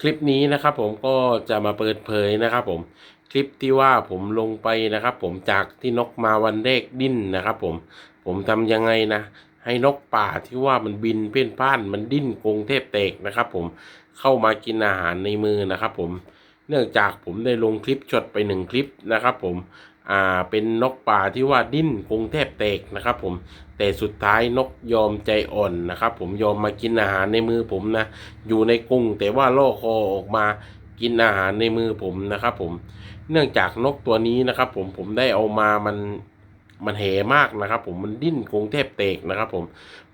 คลิปนี้นะครับผมก็จะมาเปิดเผยนะครับผมคลิปที่ว่าผมลงไปนะครับ ผมจากที่นกมาวันแรกดิ้นนะครับ ผมผมทำยังไงนะ ให้นกป่าที่ว่ามันบินเพ่นพ่านมันดิ้นกรงเทพแตกนะครับ ผมเข้ามากินอาหารในมือนะครับ ผมเนื่องจากผมได้ลงคลิปช็อตไปหนึ่งคลิปนะครับ ผม อ่าเป็นนกป่าที่ว่าดิ้นกรงแทบแตกนะครับผมแต่สุดท้ายนกยอมใจอ่อนนะครับ ผมยอมมากินอาหารในมือผมนะ อยู่ในกรงแต่ว่าล่อคอออกมากินอาหารในมือผมนะครับ ผมเนื่องจากนกตัวนี้นะครับ ผมผมได้เอามามันมันแหมากนะครับ ผมมันดิ้นกรงแทบแตกนะครับ ผม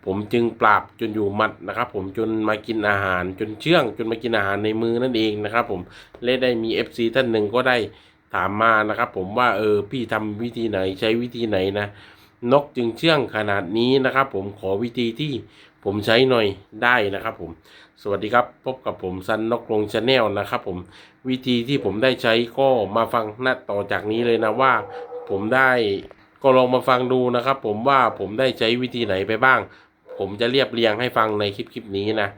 ผมจึงปราบจนอยู่มัดนะครับ ผมจนมากินอาหารจนเชื่อง จนมากินอาหารในมือนั่นเองนะครับ ผมและได้มี FC ท่านหนึ่งก็ได้ ถามมานะครับ ผมว่าเออพี่ทำวิธีไหนใช้วิธีไหนนะ นกจึงเชื่องขนาดนี้นะครับ ผมขอวิธีที่ผมใช้หน่อยได้นะครับผมสวัสดีครับพบกับผมซันนกลงชาแนลนะครับ ผมวิธีที่ผมได้ใช้ก็มาฟังหน้าต่อจากนี้เลยนะว่า ผมได้ก็ลองมาฟังดูนะครับ ผมว่าผมได้ใช้วิธีไหนไปบ้าง ผมจะเรียบเรียงให้ฟังในคลิปคลิปนี้นะ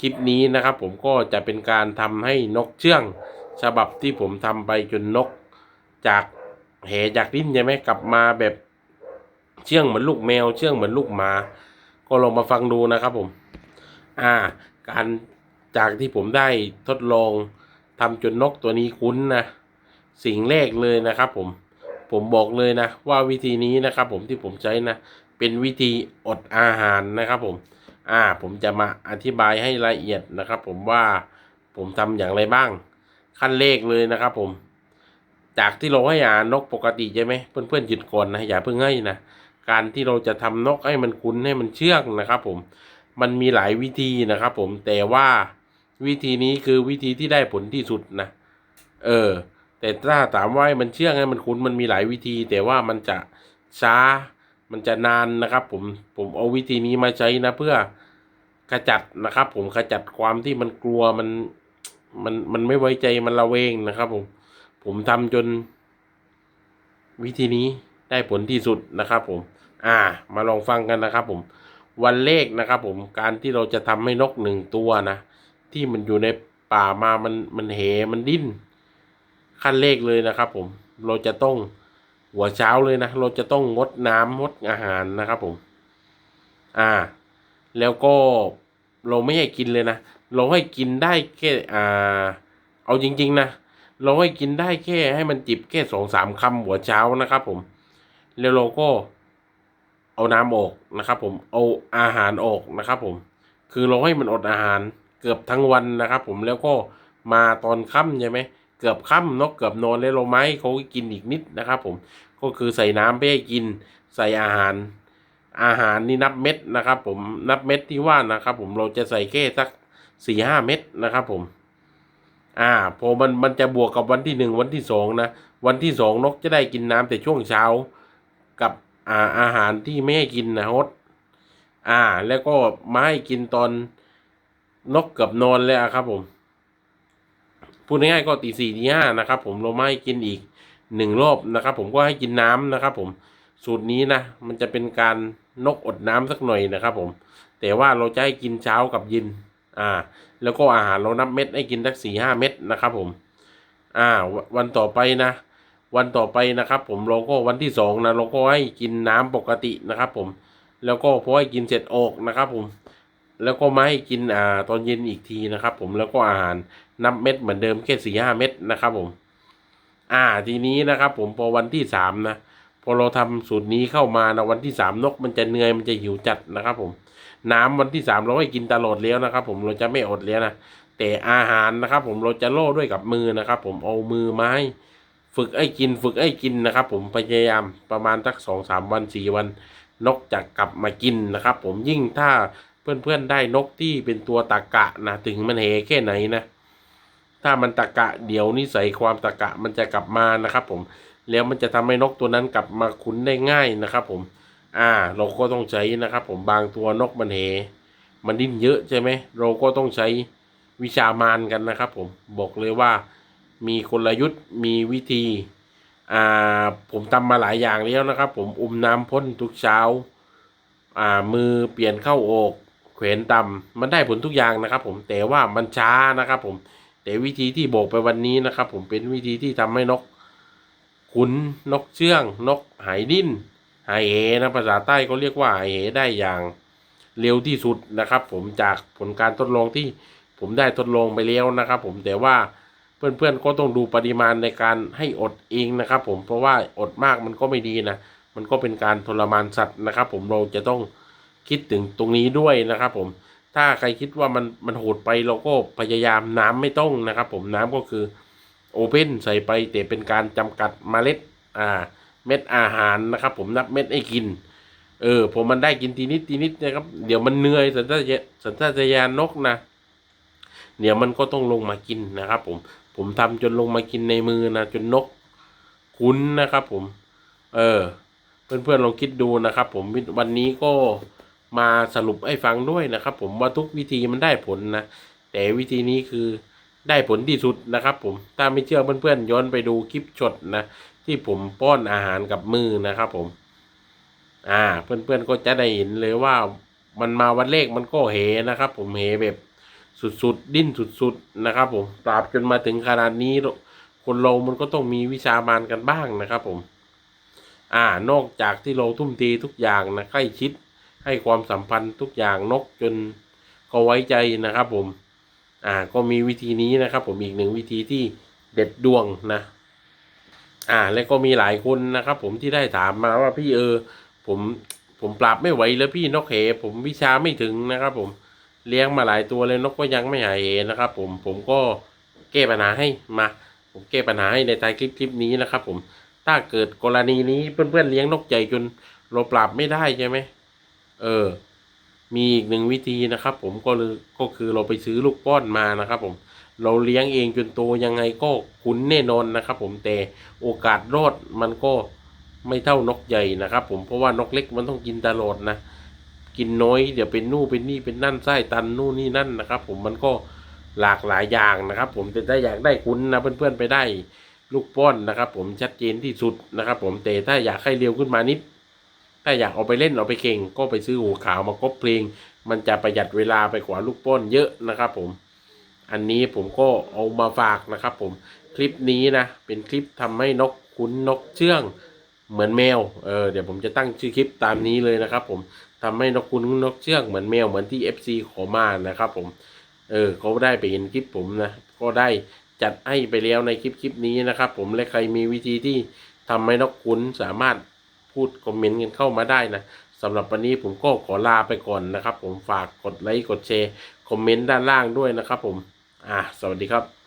คลิปนี้นะครับ ผมก็จะเป็นการทำให้นกเชื่อง ฉบับที่ผมทำไปจนนก จากแหจากดิ้นใช่ไหมกลับมาแบบเชื่องเหมือนลูกแมว เชื่องเหมือนลูกหมา ก็ลองมาฟังดูนะครับผม อ่า การจากที่ผมได้ทดลองทำจนนกตัวนี้คุ้นนะสิ่งแรกเลยนะครับผม ผมบอกเลยนะ ว่าวิธีนี้นะครับผมที่ผมใช้นะเป็นวิธีอดอาหารนะครับผม อ่า ผมจะมาอธิบายให้ละเอียดนะครับ ผมว่าผมทำอย่างไรบ้าง ขั้นแรกเลยนะครับผม จากที่เราให้อาหารนกปกติใช่ไหมเพื่อนๆหยุดก่อนนะอย่าเพิ่งให้นะการที่เราจะทำนกให้มันคุ้นให้มันเชื่องนะครับ ผมมันมีหลายวิธีนะครับ ผมแต่ว่าวิธีนี้คือวิธีที่ได้ผลที่สุดนะเออ แต่ถ้าถามว่ามันเชื่องให้มันคุ้นมันมีหลายวิธี แต่ว่ามันจะช้ามันจะนานนะครับ ผมผมเอาวิธีนี้มาใช้นะ เพื่อขจัดนะครับ ผมขจัดความที่มันกลัวมันมันมันไม่ไว้ใจมันระเวงนะครับ ผม ผมทำจน วิธีนี้ได้ผลที่สุดนะครับ ผม อ่า มาลองฟังกันนะครับผม วันเลขนะครับ ผม การที่เราจะทำให้นกหนึ่งตัวนะ ที่มันอยู่ในป่ามามันมันเหมันดิ้น ขั้นเลขเลยนะครับ ผม เราจะต้องหัวเช้าเลยนะ เราจะต้องงดน้ำงดอาหารนะครับ ผม อ่า แล้วก็เราไม่ให้กินเลยนะ เราให้กินได้แค่ อ่า เอาจริง ๆ นะ เราให้กินได้แค่ให้มันจิบแค่สองสามคำหัวเช้านะครับ ผม แล้วเราก็เอาน้ำออกนะครับ ผมเอาอาหารออกนะครับ ผม คือเราให้มันอดอาหารเกือบทั้งวันนะครับ ผมแล้วก็มาตอนค่ำใช่ไหมเกือบค่ำนกเกือบนอนแล้วเราไม้เขาก็กินอีกนิดนะครับ ผมก็คือใส่น้ำไปให้กินใส่อาหาร อาหารนี่นับเม็ดนะครับ ผมนับเม็ดที่ว่านะครับ ผมเราจะใส่แค่สักสี่ห้าเม็ดนะครับ ผม อ่าพอมันมันจะบวกกับวันที่หนึ่งวันที่สองนะวันที่สองนกจะได้กินน้ำแต่ช่วงเช้า กับอ่าอาหารที่ไม่ให้กินนะฮดอ่า แล้วก็มาให้กินตอนนกเกือบนอนแล้วครับผมพูดง่ายๆก็ตีสี่ตีห้านะครับ ผมเราไม่ให้กินอีกหนึ่งรอบนะครับ ผมก็ให้กินน้ำนะครับ ผมสูตรนี้นะมันจะเป็นการนกอดน้ำสักหน่อยนะครับ ผม แต่ว่าเราจะให้กินเช้ากับเย็น อ่า แล้วก็อาหารเรานับเม็ดให้กินสักสี่ห้าเม็ดนะครับผม อ่า วันต่อไปนะ วันต่อไปนะครับ ผมเราก็วันที่สองนะเราก็ให้กินน้ำปกตินะครับ ผม แล้วก็พอให้กินเสร็จออกนะครับ ผม แล้วก็มาให้กินอ่าตอนเย็นอีกทีนะครับ ผมแล้วก็อาหารนับเม็ดเหมือนเดิมแค่สี่ห้าเม็ดนะครับ ผม อ่าทีนี้นะครับ ผมพอวันที่สามนะพอเราทำสูตรนี้เข้ามานะวันที่สามนกมันจะเหนื่อยมันจะหิวจัดนะครับ ผม น้ำวันที่สามเราให้กินตลอดแล้วนะครับ ผมเราจะไม่อดแล้วนะแต่อาหารนะครับ ผมเราจะโล่ด้วยกับมือนะครับ ผมเอามือมาให้ฝึกไอ้กินฝึกไอ้กินนะครับ ผมพยายามประมาณสักสองสามวันสี่วัน นกจะกลับมากินนะครับ ผมยิ่งถ้าเพื่อนๆได้นกที่เป็นตัวตะกะนะถึงมันเหแค่ไหนนะถ้ามันตะกะเดี๋ยวนิสัยความตะกะมันจะกลับมานะครับ ผมแล้วมันจะทำให้นกตัวนั้นกลับมาคุ้นได้ง่ายนะครับ ผม อ่า เราก็ต้องใช้นะครับ ผมบางตัวนกมันเหมันดิ้นเยอะใช่ไหมเราก็ต้องใช้วิชามานกันนะครับ ผมบอกเลยว่ามีกลยุทธ์มีวิธีอ่าผมทำมาหลายอย่างแล้วนะครับ ผมอุ้มน้ำพ่นทุกเช้าอ่ามือเปลี่ยนเข้าอกเขวนต่ำมันได้ผลทุกอย่างนะครับ ผมแต่ว่ามันช้านะครับ ผมแต่วิธีที่บอกไปวันนี้นะครับ ผมเป็นวิธีที่ทำให้นกขุนนกเชื่อง นกหายดิ้น หายเหนะภาษาใต้เขาเรียกว่าหายเหได้อย่างเร็วที่สุดนะครับ ผมจากผลการทดลองที่ผมได้ทดลองไปแล้วนะครับ ผมแต่ว่าเพื่อนๆก็ต้องดูปริมาณในการให้อดเองนะครับ ผมเพราะว่าอดมากมันก็ไม่ดีนะมันก็เป็นการทรมานสัตว์นะครับ ผมเราจะต้องคิดถึงตรงนี้ด้วยนะครับ ผมถ้าใครคิดว่ามันมันโหดไปเราก็พยายามน้ำไม่ต้องนะครับ ผมน้ำก็คือโอเพนใส่ไปแต่เป็นการจำกัดเมล็ดอ่า เม็ดอาหารนะครับ ผมนับเม็ดให้กิน เออ ผมมันได้กินทีนิดทีนิดนะครับ เดี๋ยวมันเหนื่อยสัญชาตญาสัญชาตญาณนกนะเดี๋ยวมันก็ต้องลงมากินนะครับ ผม ผมทำจนลงมากินในมือนะจนนกคุ้นนะครับ ผม เออ เพื่อนๆลองคิดดูนะครับ ผมวันนี้ก็มาสรุปให้ฟังด้วยนะครับ ผมว่าทุกวิธีมันได้ผลนะแต่วิธีนี้คือได้ผลที่สุดนะครับ ผมถ้าไม่เชื่อเพื่อนๆย้อนไปดูคลิปช็อตนะ ที่ผมป้อนอาหารกับมือนะครับผม อ่า เพื่อนๆก็จะได้เห็นเลยว่ามันมาวันเลขมันก็เหนะครับ ผมเหแบบสุดๆ ดิ้นสุดๆนะครับ ผมปราบจนมาถึงขนาดนี้คนเรามันก็ต้องมีวิชามานกันบ้างนะครับ ผม อ่านอกจากที่เราทุ่มเททุกอย่างนะใกล้ชิดให้ความสัมพันธ์ทุกอย่างนกจนเขาไว้ใจนะครับ ผม อ่า ก็มีวิธีนี้นะครับ ผมอีกหนึ่งวิธีที่เด็ดดวงนะ อ่า แล้วก็มีหลายคนนะครับ ผมที่ได้ถามมาว่าพี่เออ ผมผมปราบไม่ไหวแล้วพี่นกเหผมวิชาไม่ถึงนะครับ ผมเลี้ยงมาหลายตัวเลยนกก็ยังไม่หายเหนะครับ ผมผมก็แก้ปัญหาให้มา ผมแก้ปัญหาให้ในท้ายคลิปคลิปนี้นะครับ ผมถ้าเกิดกรณีนี้เพื่อนๆเลี้ยงนกใหญ่จนเราปราบไม่ได้ใช่ไหมเออ มีอีกหนึ่งวิธีนะครับ ผมก็เลยก็คือเราไปซื้อลูกป้อนมานะครับ ผม เราเลี้ยงเองจนโตยังไงก็คุ้นแน่นอนนะครับ ผมแต่โอกาสรอดมันก็ไม่เท่านกใหญ่นะครับ ผมเพราะว่านกเล็กมันต้องกินตลอดนะ กินน้อยเดี๋ยวเป็นนู่นเป็นนี่เป็นนั่นไส้ตันนู่นนี่นั่นนะครับ ผมมันก็หลากหลายอย่างนะครับ ผมแต่ถ้าอยากได้คุ้นนะเพื่อนๆไปได้ลูกป้อนนะครับ ผมชัดเจนที่สุดนะครับ ผมแต่ถ้าอยากให้เร็วขึ้นมานิด ถ้าอยากเอาไปเล่นเอาไปเก่ง ก็ไปซื้อหูขาวมากบเพลง มันจะประหยัดเวลาไปกว่าลูกป้อนเยอะนะครับ ผม อันนี้ผมก็เอามาฝากนะครับผมคลิปนี้นะเป็นคลิปทำให้นกคุ้นนกเชื่องเหมือนแมวเออเดี๋ยวผมจะตั้งชื่อคลิปตามนี้เลยนะครับ ผมทำให้นกคุ้นนกเชื่องเหมือนแมวเหมือนที่ FC ขอมานะครับ ผมเออเขาได้ไปเห็นคลิปผมนะก็ได้จัดให้ไปแล้วในคลิปคลิปนี้นะครับ ผมและใครมีวิธีที่ทำให้นกคุ้นสามารถพูดคอมเมนต์กันเข้ามาได้นะสำหรับวันนี้ผมก็ขอลาไปก่อนนะครับ ผมฝากกดไลค์กดแชร์คอมเมนต์ด้านล่างด้วยนะครับ ผม อ่าสวัสดีครับ